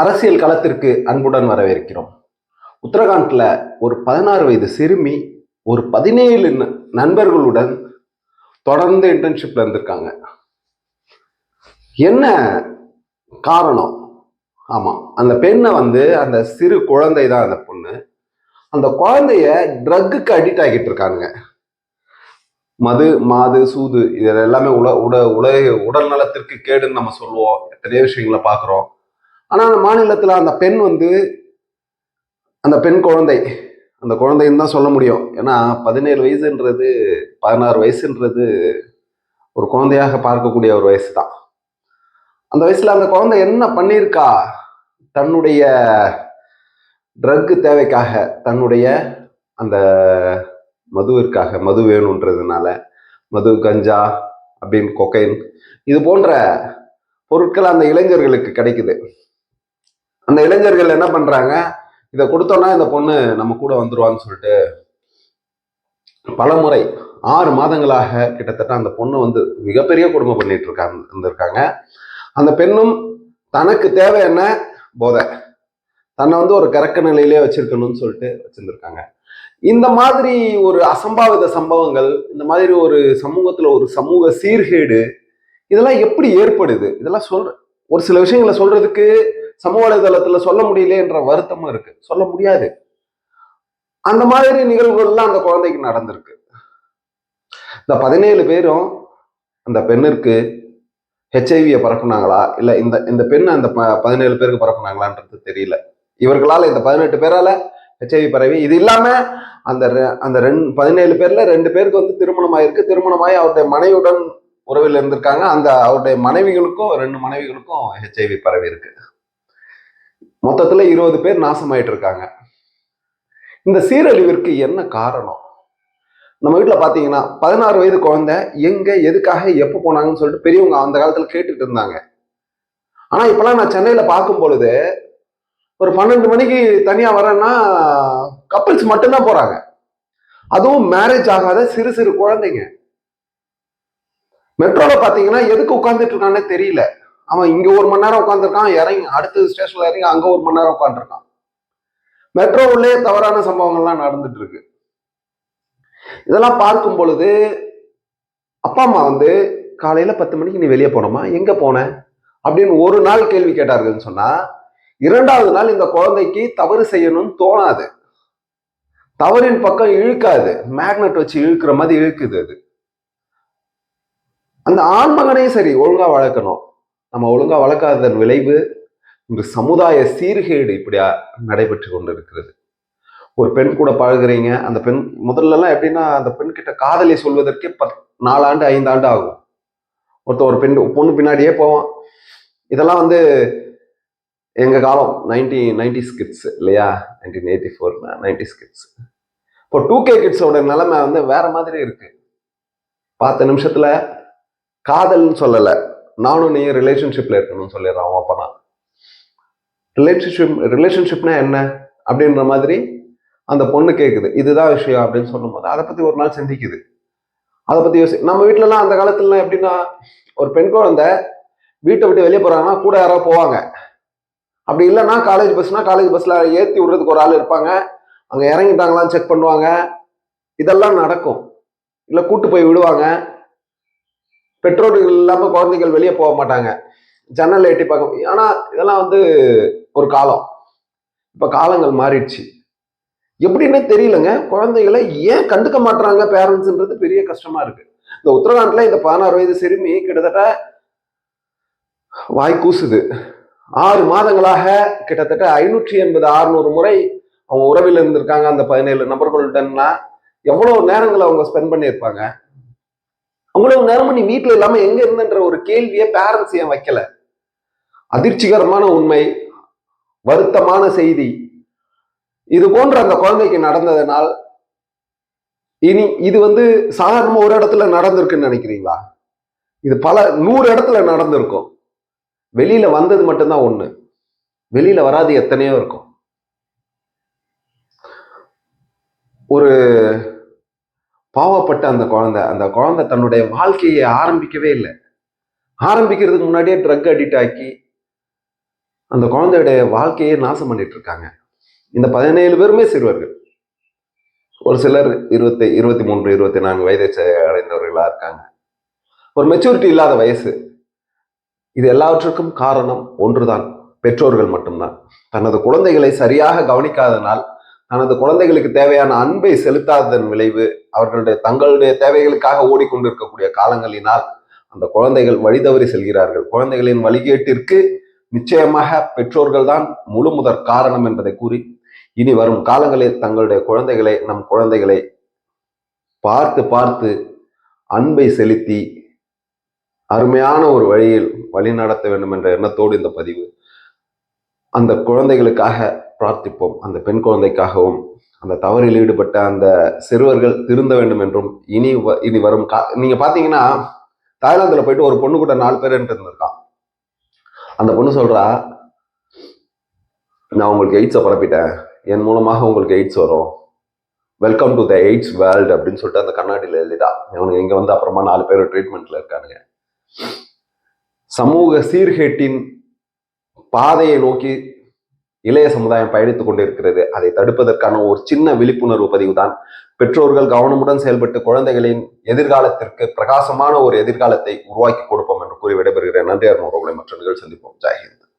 அரசியல் களத்திற்கு அன்புடன் வரவேற்கிறோம். உத்தரகாண்ட்ல ஒரு பதினாறு வயது சிறுமி ஒரு பதினேழு ந- நண்பர்களுடன் தொடர்ந்து இன்டர்ன்ஷிப்ல இருந்திருக்காங்க. என்ன காரணம்? ஆமா அந்த பெண்ணை வந்து அந்த சிறு குழந்தை தான் அந்த பொண்ணு. அந்த குழந்தைய ட்ரக்குக்கு அடிக்ட் ஆகிட்டு இருக்காங்க மது மாது சூது இது எல்லாமே உல உட உலக உடல் நலத்திற்கு கேடுன்னு நம்ம சொல்லுவோம். எத்தனையோ விஷயங்களை பார்க்குறோம். ஆனால் அந்த மாநிலத்தில் அந்த பெண் வந்து அந்த பெண் குழந்தை அந்த குழந்தைன்னு தான் சொல்ல முடியும். ஏன்னா பதினேழு வயசுன்றது பதினாறு வயசுன்றது ஒரு குழந்தையாக பார்க்கக்கூடிய ஒரு வயசு தான். அந்த வயசில் அந்த குழந்தை என்ன பண்ணியிருக்கா? தன்னுடைய ட்ரக்கு தேவைக்காக தன்னுடைய அந்த மதுவிற்காக மது வேணுன்றதுனால மது கஞ்சா அப்படின்னு கொக்கைன் இது போன்ற பொருட்கள் அந்த இளைஞர்களுக்கு கிடைக்குது. அந்த இளைஞர்கள் என்ன பண்றாங்க? இதை கொடுத்தோன்னா இந்த பொண்ணு நம்ம கூட வந்துருவான்னு சொல்லிட்டு பல முறை ஆறு மாதங்களாக கிட்டத்தட்ட அந்த பொண்ணு வந்து மிகப்பெரிய குடும்பம் பண்ணிட்டு இருக்காங்க இருந்திருக்காங்க. அந்த பெண்ணும் தனக்கு தேவை என்ன? போதை. தன்னை வந்து ஒரு கறக்க நிலையிலே வச்சிருக்கணும்னு சொல்லிட்டு வச்சிருந்திருக்காங்க. இந்த மாதிரி ஒரு அசம்பாவித சம்பவங்கள் இந்த மாதிரி ஒரு சமூகத்துல ஒரு சமூக சீர்கேடு இதெல்லாம் எப்படி ஏற்படுது? இதெல்லாம் சொல்ற ஒரு சில விஷயங்களை சொல்றதுக்கு சமூக வலைதளத்துல சொல்ல முடியலன்ற வருத்தமும் இருக்கு. சொல்ல முடியாது. அந்த மாதிரி நிகழ்வுகள்லாம் அந்த குழந்தைக்கு நடந்திருக்கு. இந்த பதினேழு பேரும் அந்த பெண்ணிற்கு ஹெச்ஐவியை பரப்புனாங்களா? இல்ல இந்த இந்த பெண் அந்த ப பதினேழு பேருக்கு பரப்புனாங்களான்றது தெரியல. இவர்களால இந்த பதினெட்டு பேரால ஹெச்ஐவி பரவி இது இல்லாம அந்த ரெ- அந்த ரெண்டு பதினேழு பேர்ல ரெண்டு பேருக்கு வந்து திருமணம் ஆயிருக்கு. திருமணமாயி அவருடைய மனைவியுடன் உறவில் இருந்திருக்காங்க. அந்த அவருடைய மனைவிகளுக்கும் ரெண்டு மனைவிகளுக்கும் ஹெச்ஐவி பரவி இருக்கு மொத்தத்துல இருபது பேர் நாசமாயிட்டு இருக்காங்க இந்த சீரழிவிற்கு என்ன காரணம்? நம்ம வீட்டில் பார்த்தீங்கன்னா பதினாறு வயது குழந்தை எங்க எதுக்காக எப்போ போனாங்கன்னு சொல்லிட்டு பெரியவங்க அந்த காலத்தில் கேட்டுட்டு இருந்தாங்க. ஆனால் இப்போலாம் நான் சென்னையில் பார்க்கும் பொழுது ஒரு பன்னெண்டு மணிக்கு தனியாக வரேன்னா கப்பிள்ஸ் மட்டும்தான் போகிறாங்க அதுவும் மேரேஜ் ஆகாத சிறு சிறு குழந்தைங்க. மெட்ரோவில் பார்த்தீங்கன்னா எதுக்கு உட்காந்துட்டு இருக்கானே தெரியல. அவன் இங்க ஒரு மணி நேரம் உட்காந்துருக்கான் இறங்கி அடுத்த ஸ்டேஷன்ல இறங்கி அங்க ஒரு மணி நேரம் உட்காந்துருக்கான் மெட்ரோ உள்ளே தவறான சம்பவங்கள்லாம் நடந்துட்டு இருக்கு இதெல்லாம் பார்க்கும் பொழுது அப்பா அம்மா வந்து காலையில பத்து மணிக்கு நீ வெளியே போனோமா எங்க போன? அப்படின்னு ஒரு நாள் கேள்வி கேட்டார்கள்னு சொன்னா இரண்டாவது நாள் இந்த குழந்தைக்கு தவறு செய்யணும்னு தோணாது. தவறின் பக்கம் இழுக்காது. மேக்னெட் வச்சு இழுக்கிற மாதிரி இழுக்குது அது. அந்த ஆண்மகனையும் சரி ஒழுங்கா வளர்க்கணும். நம்ம ஒழுங்காக வளர்க்காததன் விளைவு இந்த சமுதாய சீர்கேடு இப்படியா நடைபெற்று கொண்டு இருக்கிறது ஒரு பெண் கூட பழகுறீங்க அந்த பெண் முதல்லலாம் எப்படின்னா அந்த பெண் கிட்ட காதலை சொல்வதற்கே பத் நாலாண்டு ஐந்தாண்டு ஆகும். ஒருத்தன் ஒரு பெண் பொண்ணு பின்னாடியே போவான். இதெல்லாம் வந்து எங்கள் காலம் நைன்டி நைன்டி ஸ்கிட்ஸ் இல்லையா? Nineteen eighty four ninety kids. இப்போ டூ கே கிட்ஸோட நிலைமை வந்து வேற மாதிரி இருக்கு. பார்த்த நிமிஷத்துல காதல்னு சொல்லலை. நானும் நீ ரிலேஷன்ஷிப்பில் இருக்கணும்னு சொல்லிடுறான் அவன் அப்பனா ரிலேஷன்ஷிப் ரிலேஷன்ஷிப்னா என்ன அப்படின்ற மாதிரி அந்த பொண்ணு கேட்குது இதுதான் விஷயம் அப்படின்னு சொல்லும்போது அதை பற்றி ஒரு நாள் சிந்திக்குது. அதை பற்றி யோசி நம்ம வீட்டிலலாம் அந்த காலத்துலலாம் எப்படின்னா ஒரு பெண் குழந்தை வீட்டை விட்டு வெளியே போகிறாங்கன்னா கூட யாராவது போவாங்க. அப்படி இல்லைன்னா காலேஜ் பஸ்னா காலேஜ் பஸ்ல ஏற்றி விடுறதுக்கு ஒரு ஆள் இருப்பாங்க. அங்கே இறங்கிட்டாங்களான்னு செக் பண்ணுவாங்க. இதெல்லாம் நடக்கும். இல்லை கூட்டு போய் விடுவாங்க. பெற்றோர்கள் இல்லாமல் குழந்தைகள் வெளியே போக மாட்டாங்க. ஜன்னல் எட்டி பார்க்க ஆனால் இதெல்லாம் வந்து ஒரு காலம். இப்போ காலங்கள் மாறிடுச்சு. எப்படின்னே தெரியலங்க. குழந்தைகளை ஏன் கண்டுக்க மாட்டுறாங்க பேரண்ட்ஸ்ன்றது பெரிய கஷ்டமா இருக்கு. இந்த உத்தரகாண்டில் இந்த பதினாறு வயது சிறுமி கிட்டத்தட்ட வாய் கூசுது. ஆறு மாதங்களாக கிட்டத்தட்ட ஐநூற்றி எண்பது அறுநூறு முறை அவங்க உறவில் இருந்திருக்காங்க. அந்த பதினேழு நபர்களுடன்னா எவ்வளோ நேரங்களை அவங்க ஸ்பெண்ட் பண்ணியிருப்பாங்க? அவ்வளவு நேரமும் நீ வீட்டுல இல்லாம எங்க இருந்தன்ற ஒரு கேள்வியை பேரண்ட்ஸ் ஏன் வைக்கல? அதிர்ச்சிகரமான உண்மை வருத்தமான செய்தி. இது போன்ற அந்த குழந்தைக்கு நடந்ததனால் இனி இது வந்து சாதாரண ஒரு இடத்துல நடந்திருக்குன்னு நினைக்கிறீங்களா? இது பல நூறு இடத்துல நடந்திருக்கும். வெளியில வந்தது மட்டும்தான் ஒண்ணு. வெளியில வராது எத்தனையோ இருக்கும். ஒரு பாவப்பட்ட அந்த குழந்தை அந்த குழந்தை தன்னுடைய வாழ்க்கையை ஆரம்பிக்கவே இல்லை. ஆரம்பிக்கிறதுக்கு முன்னாடியே ட்ரக் அடிக்ட் ஆக்கி அந்த குழந்தையுடைய வாழ்க்கையை நாசம் பண்ணிட்டு இருக்காங்க. இந்த பதினேழு பேருமே சிறுவர்கள். ஒரு சிலர் இருபத்தி இருபத்தி மூன்று இருபத்தி நான்கு வயதை சே- அடைந்தவர்களா இருக்காங்க. ஒரு மெச்சூரிட்டி இல்லாத வயசு. இது எல்லாவற்றுக்கும் காரணம் ஒன்றுதான். பெற்றோர்கள் மட்டும்தான். தனது குழந்தைகளை சரியாக கவனிக்காதனால் தனது குழந்தைகளுக்கு தேவையான அன்பை செலுத்தாததன் விளைவு அவர்களுடைய தங்களுடைய தேவைகளுக்காக ஓடிக்கொண்டிருக்கக்கூடிய காலங்களினால் அந்த குழந்தைகள் வழிதவறி செல்கிறார்கள். குழந்தைகளின் வழிகேட்டிற்கு நிச்சயமாக பெற்றோர்கள் தான் முழு முதற் காரணம் என்பதை கூறி இனி வரும் காலங்களில் தங்களுடைய குழந்தைகளை நம் குழந்தைகளை பார்த்து பார்த்து அன்பை செலுத்தி அருமையான ஒரு வழியில் வழி நடத்த வேண்டும் என்ற எண்ணத்தோடு இந்த பதிவு அந்த குழந்தைகளுக்காக பிரார்த்திப்போம். அந்த பெண் குழந்தைக்காகவும் அந்த தவறில் ஈடுபட்ட அந்த சிறுவர்கள் திருந்த வேண்டும் என்றும் இனி வ- இனி வரும் கா நீங்க பாத்தீங்கன்னா தாய்லாந்துல போயிட்டு ஒரு பொண்ணு கூட நாலு பேர் இருந்திருக்கான். அந்த பொண்ணு சொல்றா நான் உங்களுக்கு எய்ட்ஸை பரப்பிட்டேன். என் மூலமாக உங்களுக்கு எய்ட்ஸ் வரும். Welcome to the AIDS world அப்படின்னு சொல்லிட்டு அந்த கண்ணாடியில் எழுதிட்டா. இவனுக்கு இங்கே வந்து அப்புறமா நாலு பேர் ட்ரீட்மெண்ட்ல இருக்கானுங்க. சமூக சீர்கேட்டின் பாதையை நோக்கி இளைய சமுதாயம் பயணித்துக் கொண்டிருக்கிறது. அதை தடுப்பதற்கான ஒரு சின்ன விழிப்புணர்வு பதிவு தான் பெற்றோர்கள் கவனமுடன் செயல்பட்டு குழந்தைகளின் எதிர்காலத்திற்கு பிரகாசமான ஒரு எதிர்காலத்தை உருவாக்கி கொடுப்போம் என்று கூறி விடைபெறுகிறேன். நன்றி அருண் உறவுகளை மற்ற நிகழ்ச்சி சந்திப்போம். ஜெயஹிந்த்.